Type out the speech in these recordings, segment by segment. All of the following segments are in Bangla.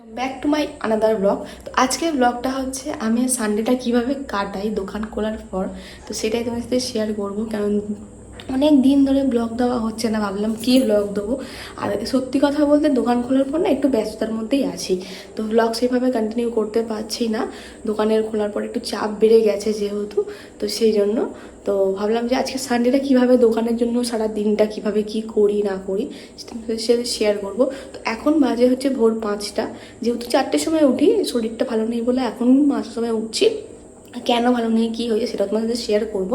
Back to my another blog তো আজকের ব্লগটা হচ্ছে, আমি সানডেটা কীভাবে কাটাই দোকান খোলার পর, তো সেটাই তোমার সাথে শেয়ার করব। কারণ অনেক দিন ধরে ব্লগ দেওয়া হচ্ছে না, ভাবলাম কী ব্লগ দেবো। আর সত্যি কথা বলতে দোকান খোলার পর না একটু ব্যস্ততার মধ্যেই আছি। তো ব্লগ সেভাবে কন্টিনিউ করতে পারছি না। দোকানের খোলার পর একটু চাপ বেড়ে গেছে যেহেতু, তো সেই জন্য। তো ভাবলাম যে আজকে সানডেটা কীভাবে দোকানের জন্য সারা দিনটা কীভাবে কি করি, না করি, সেটা শেয়ার করব। তো এখন বাজে হচ্ছে ভোর পাঁচটা। যেহেতু চারটের সময় উঠি, শরীরটা ভালো নেই বলে এখন পাঁচটার সময় উঠছি। কেন ভালো নেই, কী হয়েছে সেটা তোমাদের শেয়ার করব।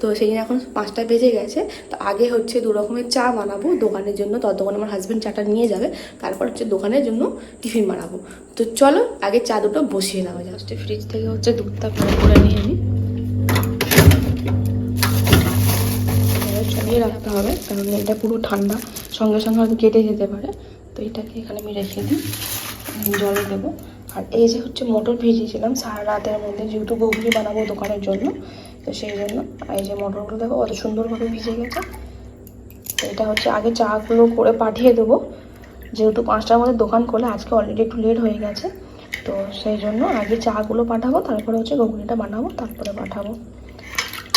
তো সেই জন্য এখন পাঁচটা বেজে গেছে, তো আগে হচ্ছে দু রকমের চা বানাবো দোকানের জন্য ততক্ষণ আমার হাজব্যান্ড চাটা নিয়ে যাবে, তারপর হচ্ছে দোকানের জন্য টিফিন বানাবো। তো চলো, আগে চা দুটো বসিয়ে নেওয়া জাস্ট ফ্রিজ থেকে হচ্ছে দুধটা করে নিয়ে আমি চালিয়ে রাখতে হবে, কারণ এটা পুরো ঠান্ডা, সঙ্গে সঙ্গে হয়তো কেটে যেতে পারে। তো এটাকে এখানে আমি রেখে দিই জলে দেবো। আর এই যে হচ্ছে মটর ভিজিয়েছিলাম সারা রাতের মধ্যে যেহেতু ঘুগনি বানাবো দোকানের জন্য, তো সেই জন্য এই যে মোটরগুলো দেখো অত সুন্দরভাবে ভিজে গেছে। এটা হচ্ছে আগে চাগুলো করে পাঠিয়ে দেবো, যেহেতু পাঁচটার মধ্যে দোকান খোলা, আজকে অলরেডি একটু লেট হয়ে গেছে। তো সেই জন্য আগে চাগুলো পাঠাবো, তারপরে হচ্ছে ঘুগনিটা বানাবো, তারপরে পাঠাবো।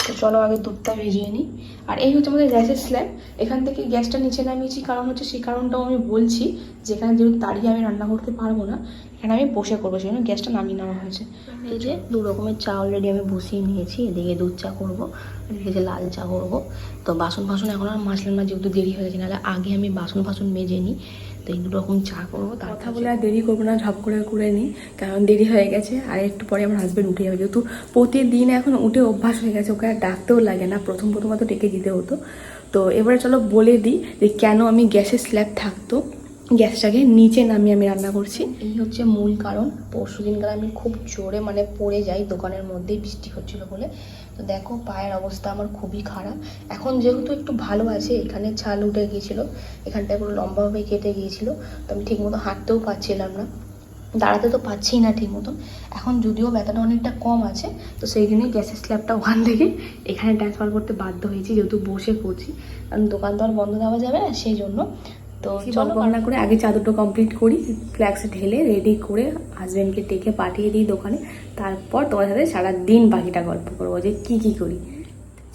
তো চলো আগে দুধটা ভেজিয়ে নিই। আর এই হচ্ছে আমাদের গ্যাসের স্ল্যাব। এখান থেকে গ্যাসটা নিচে নামিয়েছি কারণ হচ্ছে সেই কারণটাও আমি বলছি, যেখানে যেহেতু দাঁড়িয়ে আমি রান্না করতে পারব না, এখানে আমি বসে করব। জন্য গ্যাসটা নামিয়ে নেওয়া হয়েছে। এই যে দু রকমের চা অলরেডি আমি বসিয়ে নিয়েছি। এদিকে দুধ চা করব, এদিকে যে লাল চা করব। তো বাসন ফাসন এখন আর মাজলাম না, যেহেতু দেরি হয়ে গেছে, নাহলে আগে আমি বাসন ফাসন মেজে নিই। তো এই রকম চা করব তার কথা বলে আর দেরি করব না ঝপ করে করে নিই কারণ দেরি হয়ে গেছে আর একটু পরে আমার হাজব্যান্ড উঠে যাবে। যেহেতু প্রতিদিন এখন উঠে অভ্যাস হয়ে গেছে ওকে আর ডাকতেও লাগে না প্রথম প্রথম তো ডেকে দিতে হতো। তো এবারে চলো বলে দিই যে কেন আমি গ্যাসের স্ল্যাব থাকতো গ্যাসটাকে নিচে নামিয়ে আমি রান্না করছি। এই হচ্ছে মূল কারণ পরশু দিনকার আমি খুব জোরে মানে পড়ে যাই দোকানের মধ্যেই বৃষ্টি হচ্ছিল বলে। তো দেখো পায়ের অবস্থা আমার খুবই খারাপ। এখন যেহেতু একটু ভালো আছে, এখানে ছাল উঠে গিয়েছিল, এখানটায় পুরো লম্বাভাবে কেটে গিয়েছিল, তো আমি ঠিকমতো হাঁটতেও পারছিলাম না। দাঁড়াতে তো পাচ্ছি না ঠিক মতন। এখন যদিও ব্যথাটা অনেকটা কম আছে, তো সেই জন্যই গ্যাসের স্ল্যাবটা ওখান থেকে এখানে ট্রান্সফার করতে বাধ্য হয়েছি, যেহেতু বসে করছি কারণ দোকান তো আর বন্ধ দেওয়া যাবে না, সেই জন্য তো চলো রান্না করে আগে চা দুটো কমপ্লিট করি ফ্ল্যাক্সে ঢেলে রেডি করে হাজব্যান্ডকে ডেকে পাঠিয়ে দিই দোকানে। তারপর তোমার সাথে সারা দিন বাকিটা গল্প করব যে কি কি করি।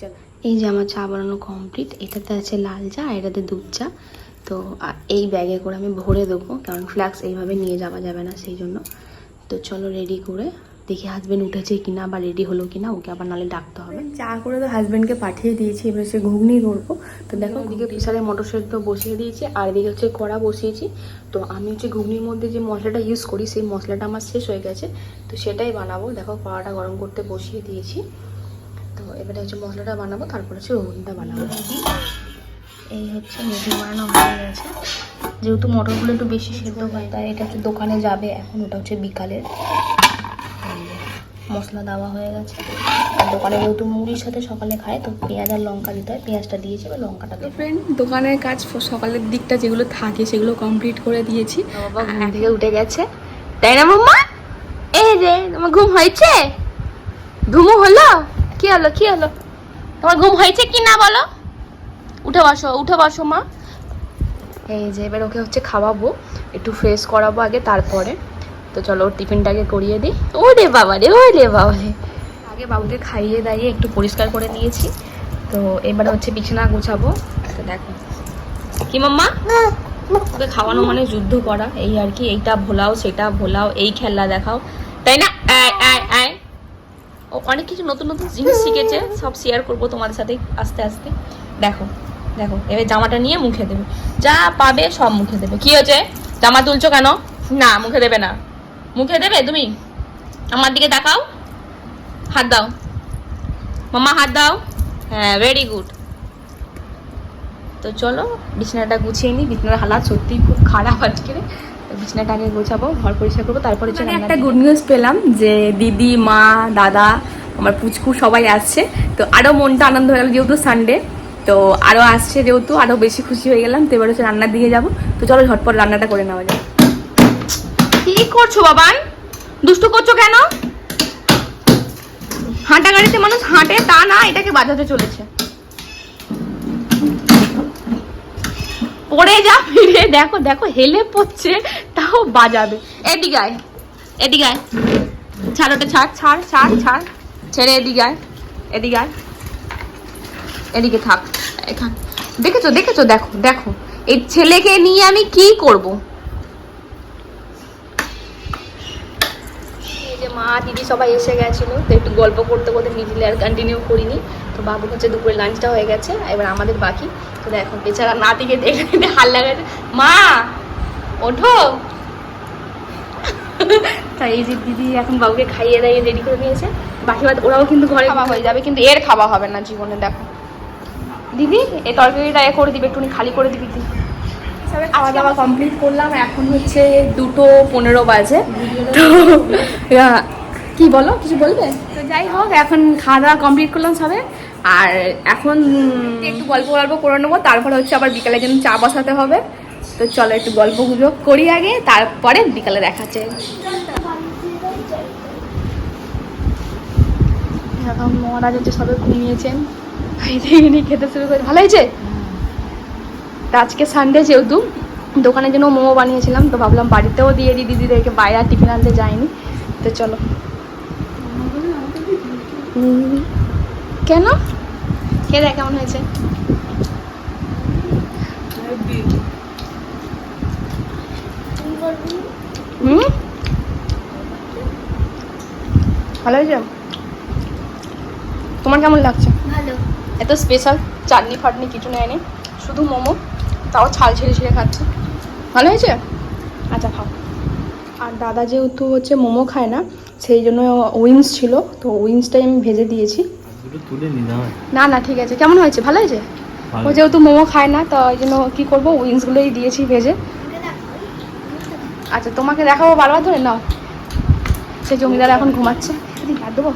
চলো এই যে আমার চা বানানো কমপ্লিট এটাতে আছে লাল চা আর এটাতে দুধ চা। তো এই ব্যাগে করে আমি ভরে দেবো কারণ ফ্ল্যাক্স এইভাবে নিয়ে যাওয়া যাবে না সেই জন্য। তো চলো রেডি করে দেখি হাজব্যান্ড উঠেছে কিনা বা রেডি হলো কিনা ওকে আবার নালে ডাকতে হবে। চা করে তো হাজব্যান্ডকে পাঠিয়ে দিয়েছি এবার সে ঘুগনি করব। তো দেখো ওদিকে প্রেসারে মটর সেদ্ধ বসিয়ে দিয়েছি আর এদিকে হচ্ছে কড়া বসিয়েছি। তো আমি হচ্ছে ঘুগনির মধ্যে যে মশলাটা ইউজ করি সেই মশলাটা আমার শেষ হয়ে গেছে। তো সেটাই বানাবো। দেখো কড়াটা গরম করতে বসিয়ে দিয়েছি। তো এবারে হচ্ছে মশলাটা বানাবো তারপরে হচ্ছে ঘুগনিটা বানাবো। এই হচ্ছে মেথি বানানো হয়ে গেছে। যেহেতু মটরগুলো একটু বেশি সেদ্ধ হয় তাই এটা হচ্ছে দোকানে যাবে। এখন ওটা হচ্ছে বিকালের মশলা দেওয়া হয়ে গেছে। আর দোকানে যেহেতু মুড়ির সাথে সকালে খায় তো পেঁয়াজ আর লঙ্কা দিতে হয়। পেঁয়াজটা দিয়েছি এবার লঙ্কাটা দেবো। ফ্রেন্ড দোকানের কাজ সকালের দিকটা যেগুলো থাকে সেগুলো কমপ্লিট করে দিয়েছি। বাবা ঘুম থেকে উঠে গেছে। তাই না মাম্মা এই রে তোমার ঘুম হয়েছে? ঘুমও হলো? কি হলো কি হলো? তোমার ঘুম হয়েছে কি না বলো? উঠে বসো উঠে বসো মা। এই যে এবার ওকে হচ্ছে খাওয়াবো। একটু ফ্রেশ করাবো আগে তারপরে। তো চলো ওর টিফিনটাকে করিয়ে দিই। ও রে বাবা রে ও রে বাবা রে আগে বাবুকে খাইয়ে দাইয়ে একটু পরিষ্কার করে নিয়েছি। তো এবারে হচ্ছে বিছানা গোছাবো। তো দেখো। কি মাম্মা? ওকে খাওয়ানো মানে যুদ্ধ করা। এই আর কি, এইটা ভোলাও, সেটা ভোলাও, এই খেলা দেখাও। তাই না? ও, অনেক কিছু নতুন নতুন জিনিস শিখেছে। সব শেয়ার করব তোমাদের সাথে আস্তে আস্তে। দেখো দেখো, এবার জামাটা নিয়ে মুখে দেবে। যা পাবে সব মুখে দেবে। কি হয়েছে? জামা তুলছো কেন? না, মুখে দেবে না। মুখে দেবে তুমি? আমার দিকে তাকাও। হাত দাও। মামা হাত দাও। হ্যাঁ ভেরি গুড তো চলো বিছানাটা গুছিয়ে নিই বিছানার হালাত সত্যিই খুব খারাপ আজকে। বিছানাটা আগে গোছাবো ঘর পরিষ্কার করব। তারপরে মানে একটা গুড নিউজ পেলাম যে দিদি মা দাদা আমার পুচকু সবাই আসছে। তো আরও মনটা আনন্দ হয়ে গেল যেহেতু সানডে তো আরও আসছে যেহেতু আরও বেশি খুশি হয়ে গেলাম। তো এবার হচ্ছে রান্নার দিকে যাব। তো চলো ঝটপট রান্নাটা করে নেওয়া যায় কি করছ বাবান? দুষ্টু করছ কেন? হাঁটা গাড়িতে মানুষ হাঁটে, তা না, এটাকে বাজাতে চলেছে। পড়ে যা, ফিরে দেখো দেখো, হেলে পড়ছে, তাও বাজাবে। এদিকে আয় এদিকে আয়। ছাড় ওটা, ছাড় ছাড় ছাড় ছাড়। ছেড়ে এদিকে আয় এদিকে আয়। এদিকে থাক, এখান। দেখেছ দেখেছ, দেখো দেখো। এই ছেলেকে নিয়ে আমি কি করব এই যে মা দিদি সবাই এসে গেছিল তো একটু গল্প করতে করতে মিডিলে আর কন্টিনিউ করিনি। তো বাবু হচ্ছে দুপুরে লাঞ্চটা হয়ে গেছে এবার আমাদের বাকি। তো দেখো বেচারা নাতিকে দেখে দেখে হাল্লা গেছে মা ওঠো। তাই এই যে দিদি এখন বাবুকে খাইয়ে দাইয়ে রেডি করে নিয়েছে। বাকি বাদ ওরাও কিন্তু ঘরে খাওয়া হয়ে যাবে কিন্তু এর খাওয়া হবে না জীবনে দেখো। দিদি এই তরকারিটা এ করে দিবে একটুখানি খালি করে দিবি তুই খাওয়া দাওয়া কমপ্লিট করলাম এখন হচ্ছে দুটো পনেরো বাজে। তো কি বলো, কিছু বলবে? তো যাই হোক, এখন খাওয়া দাওয়া কমপ্লিট করলাম সবে। আর এখন একটু গল্প গল্প করে নেব, তারপরে হচ্ছে আবার বিকালে যেন চা বসাতে হবে। তো চলো একটু গল্প গুজব করি আগে, তারপরে বিকালে দেখাচ্ছে এখন মহারাজ হচ্ছে সবে ঘুমিয়েছেন। খাইতে খেতে শুরু করে ভালো হয়েছে? তা আজকে সানডে যেহেতু, দোকানের জন্য মোমো বানিয়েছিলাম, তো ভাবলাম বাড়িতেও দিয়ে দিই, দিদিদেরকে বাইরে টিফিন আনতে যায়নি তো চলো। কেন? কে দেখ কেমন হয়েছে। হুম? ভালো হয়েছে? তোমার কেমন লাগছে? ভালো। এত স্পেশাল চাটনি ফাটনি কিছু নেয়নি শুধু মোমো তাও ছাল ছেড়ে ছেড়ে খাচ্ছে। ভালো হয়েছে? আচ্ছা খাও। আর দাদা যেহেতু হচ্ছে মোমো খায় না সেই জন্য উইংস ছিল তো উইংসটাই আমি ভেজে দিয়েছি। না না ঠিক আছে। কেমন হয়েছে? ভালো হয়েছে? ও যেহেতু মোমো খায় না তো ওই জন্য কী করব? উইংসগুলোই দিয়েছি ভেজে। আচ্ছা তোমাকে দেখাবো বারবার ধরে? নাও। সে জমিদার এখন ঘুমাচ্ছে। আর দেবো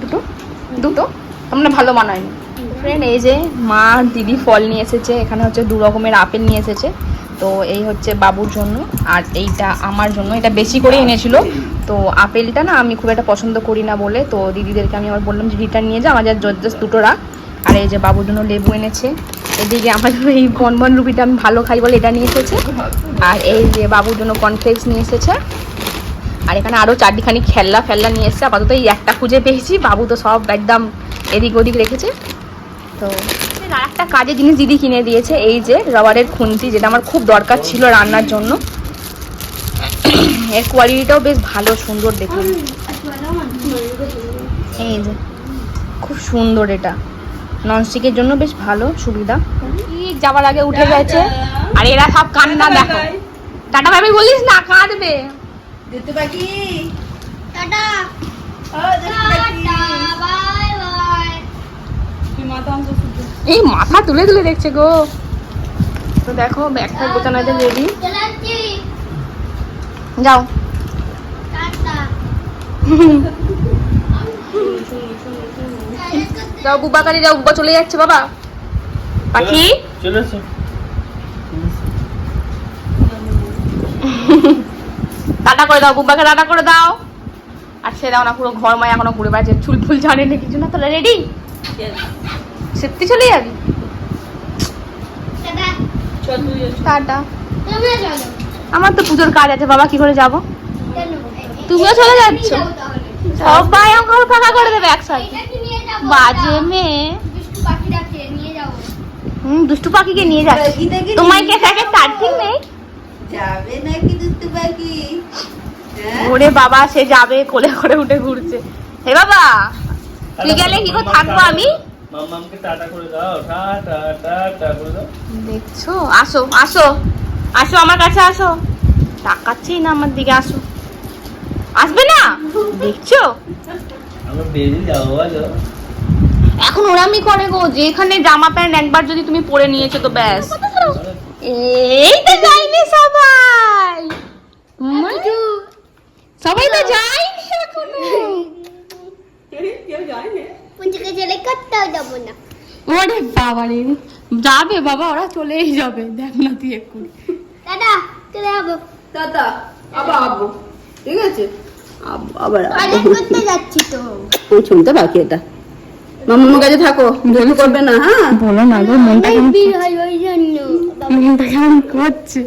দুটো? দুটো? আমরা ভালো বানায়নি ফ্রেন্ড এই যে মা দিদি ফল নিয়ে এসেছে এখানে হচ্ছে দু রকমের আপেল নিয়ে এসেছে। তো এই হচ্ছে বাবুর জন্য, আর এইটা আমার জন্য, এটা বেশি করে এনেছিল। তো আপেলটা না আমি খুব একটা পছন্দ করি না বলে, তো দিদিদেরকে আমি আবার বললাম যে, রিটার্ন নিয়ে যা, আমার জাস্ট দুটো রাখ। আর এই যে বাবুর জন্য লেবু এনেছে। এদিকে আমার জন্য এই বনবন রুপিটা আমি ভালো খাই বলে এটা নিয়ে এসেছে। আর এই যে বাবুর জন্য কর্নফ্লেক্স নিয়ে এসেছে। আর এখানে আরও চারটিখানি খেলনা ফেলনা নিয়ে এসছে। আপাতত এই একটা খুঁজে পেয়েছি। বাবু তো সব একদম এদিক ওদিক রেখেছে। তো আর একটা কাজের জিনিস দিদি কিনে দিয়েছে এই যে রবারের খুন্তি যেটা আমার খুব দরকার ছিল রান্নার জন্য। এর কোয়ালিটিটাও বেশ ভালো সুন্দর দেখুন। এই যে খুব সুন্দর এটা। ননস্টিকের জন্য বেশ ভালো সুবিধা। ঠিক যাওয়ার আগে উঠে গেছে। আর এরা সব কান্না দেখো। টাটা ভাবি বলিস না কাঁদবে। টাটা। টাটা বাই বাই এই মাথা তুলে তুলে দেখছে গো। তো দেখো ব্যাগটা গোছানো রেডি যাও। যাও বুবা কালি যাও বুবা চলে যাচ্ছে বাবা। পাখি? টাটা করে দাও বুবাকে টাটা করে দাও। আর সে দাও না পুরো ঘর মায় এখনও ঘুরে বেড়াচ্ছে। চুল ফুল জানে না কিছু না তাহলে রেডি সত্যি চলে যাবি? টাটা। আমার তো পুজোর কাজ আছে বাবা কি করে যাব? তুমিও চলে যাচ্ছ। সবাই আমার ফাঁকা করে দেবে একসাথে। এটা কি নিয়ে যাব? বাজে মেয়ে। দুষ্টু পাখি ডাকছে, নিয়ে যাব। হুম দুষ্টু পাখিকে নিয়ে যাচ্ছে। তোমার কে থাকে তার ঠিক নেই? যাবে নাকি দুষ্টু পাখি? হ্যাঁ? ওরে বাবা সে যাবে কোলে করে উঠে ঘুরছে। হে বাবা তুই গেলে কি করে থাকব আমি? মামামকে টাটা করে দাও টাটা টাটা করে দাও। দেখছ? আসো আসো। আসো আমার কাছে আসো। তাকাচ্ছি না আমার দিকে আসো। আসবে না? দেখছ? আমরা বেরিয়ে যাব বলো। এখন ওরামি করে গো যেখানে জামা প্যান্ট একবার যদি তুমি পরে নিয়েছো তো ব্যাস। এই তো যাইনি সবাই। সবাই? তো যায়নি এখনও। কোথাও যাব না। ওরে বাবা রে যাবে বাবা ওরা চলেই যাবে দেখ না তুই এক্ষুনি। টাটা, চলে যাব। দাদা আবার আবো ঠিক আছে? আবার করতে যাচ্ছি তো। ওই শুনতে বাকি এটা। মামার কাছে থাকো করবে না হ্যাঁ? বলো না গো মনটা ওই জন্য। মনটা কেমন করছে?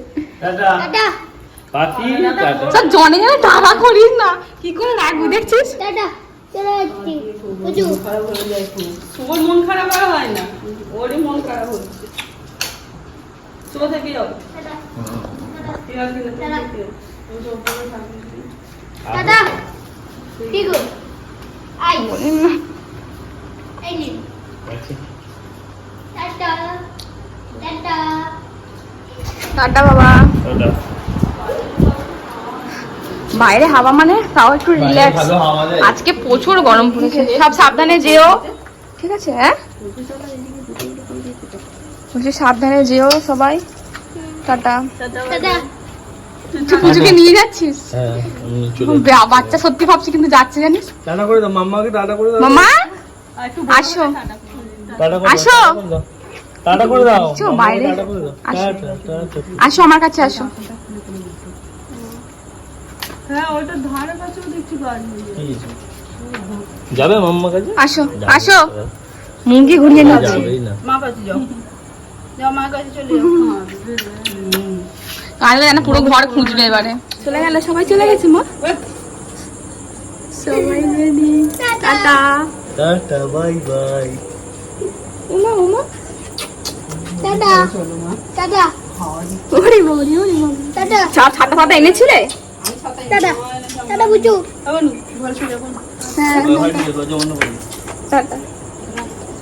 জনে জনে টাকা করিস না। কি করে রাখবি দেখছিস? বুঝু ওর মন খারাপ আর হয় না। ওরই মন খারাপ হচ্ছে। শুভ থেকে যাও। ঠিক আই এই নিন টাটা টাটা। টাটা বাবা। টাটা। বাইরে হাওয়া মানে? তাও একটু রিল্যাক্স আজকে প্রচুর গরম পড়েছে। সব সাবধানে যেও। ঠিক আছে হ্যাঁ? বলছি সাবধানে যেও সবাই। টাটা। পুজোকে নিয়ে যাচ্ছিস? হ্যাঁ বাচ্চা সত্যি ভাবছি কিন্তু যাচ্ছে জানিস? টাটা করে দাও মাম্মাকে টাটা করে দাও। মামা আসো। আসো। টাটা করে দাও। বাইরে? আসো আমার কাছে আসো। হ্যাঁ ওটা ধারে কাছেও দেখছি যাবে মাম্মা কাছে? আসো আসো। মুঙ্গি ঘুরিয়ে নিচ্ছি মা কাছে যাও। যাও মা কাছে চলে যাও। পুরো ঘর খুঁজবে এবারে। চলে গেল সবাই চলে গেছে মা? সবাই রেডি টাটা। Tata. Bye bye. Uma Uma. Tata. টাটা। ওরে ওরে বাবা। এনেছিলে?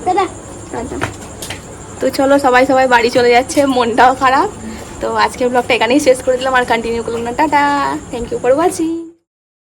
টাটা তো চলো, সবাই সবাই বাড়ি চলে যাচ্ছে, মনটাও খারাপ। তো আজকে ব্লগটা এখানেই শেষ করে দিলাম আর কন্টিনিউ করলাম না। Tata. Thank you for watching